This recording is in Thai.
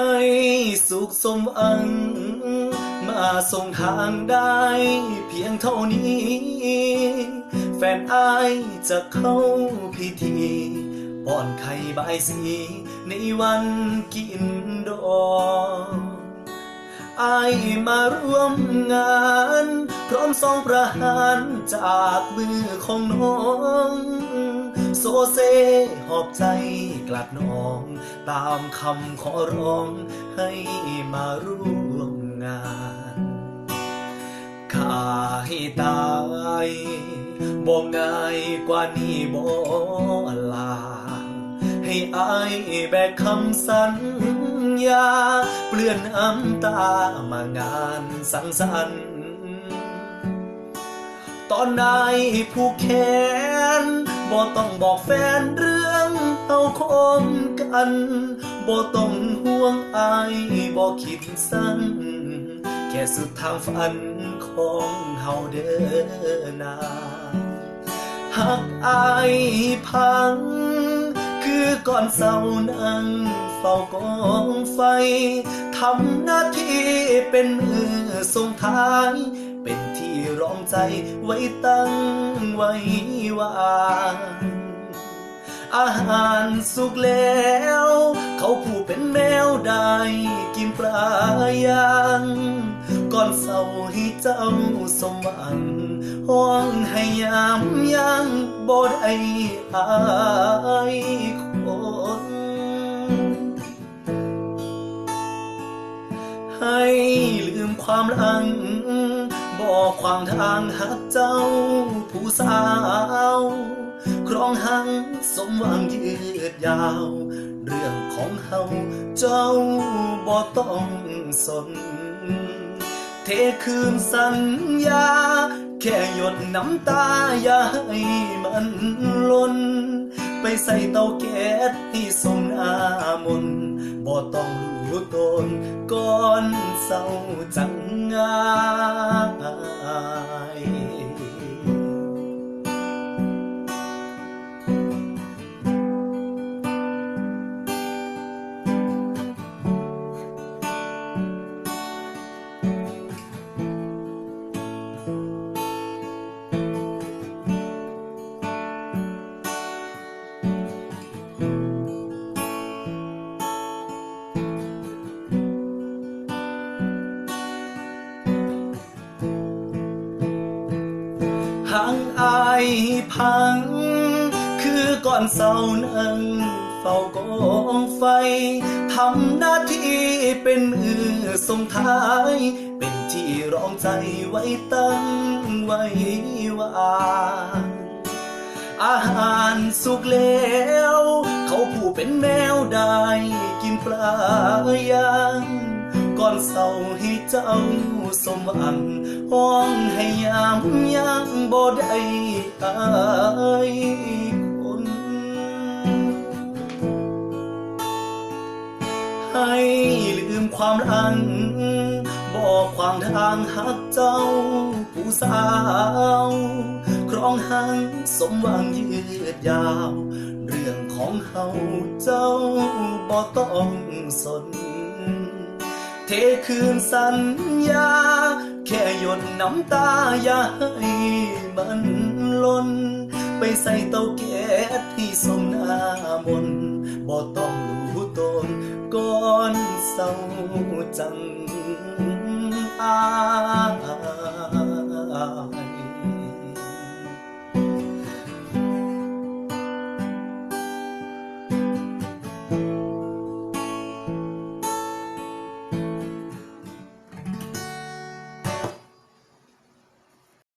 ให้สุขสมหวัง มาส่งทางได้เพียงเท่านี้ แฟนอายจะเข้าพิธีป้อนไข่บายสีในวันกินดองอายมาร่วมงาน พร้อมสองประหารจากมือของน้อง โซเซ หอบใจกลัดน้อง ตามคำขอร้องให้มาร่วมงานข้าให้ตายบอกง่ายกว่านี้บ่ลา ให้อายแบกคำสัญญา เปลื่อนน้ำตามางานสังสรรค์ตอนนายผู้แขน บ่ต้องบอกแฟนเรื่องเอาคมกันบ่ต้องห่วงอายบ่คิดสั้นแค่สุดทางฝันของเฮาเดินนาหักอายพัง คือก่อนเศร้านั่งเฝ้ากองไฟทำหน้าที่เป็นมือส่งท้าย เป็นที่รองใจไว้ตั้งไว้วางอาหารสุกแล้ว เขาผู้เป็นแมวได้กินปลายางก่อนเศร้าให้เจ้าสมหวังห้องให้ยามยังบ่ได้อายคนให้ลืมความลัง บอกขวางทางหักเจ้า ผู้สาว ครองหังสมหวังยืดยาว เรื่องของเฮาเจ้าบ่ต้องสน เทคืนสัญญา แค่หยดน้ำตาอย่าให้มันล้น ไปใส่เตาแก๊สที่ส่งหน้ามนบ่ต้องรู้ตนก่อนเศร้าจังงาย พัง คือก่อนเศร้านั่งเฝ้ากองไฟทำหน้าที่เป็นมือส่งท้าย เป็นที่รองใจไว้ตั้งไว้วางอาหารสุกแล้ว เขาผู้เป็นแมวได้กินปลายาง อนเศร้าให้เจ้าสมหวังห้องให้ยามยังบ่ได้อายคนให้ลืมความหลังบอกความทางหักเจ้าผู้สาวครองหังสมหวังยืดยาว เรื่องของเฮาเจ้าบ่ต้องสน เทคืนสัญญา แค่หยดน้ำตาอย่าให้มันล้น ไปใส่เตาแก๊สที่สมหน้ามนต์บ่ต้องรู้ตนก่อนเศร้าจังอา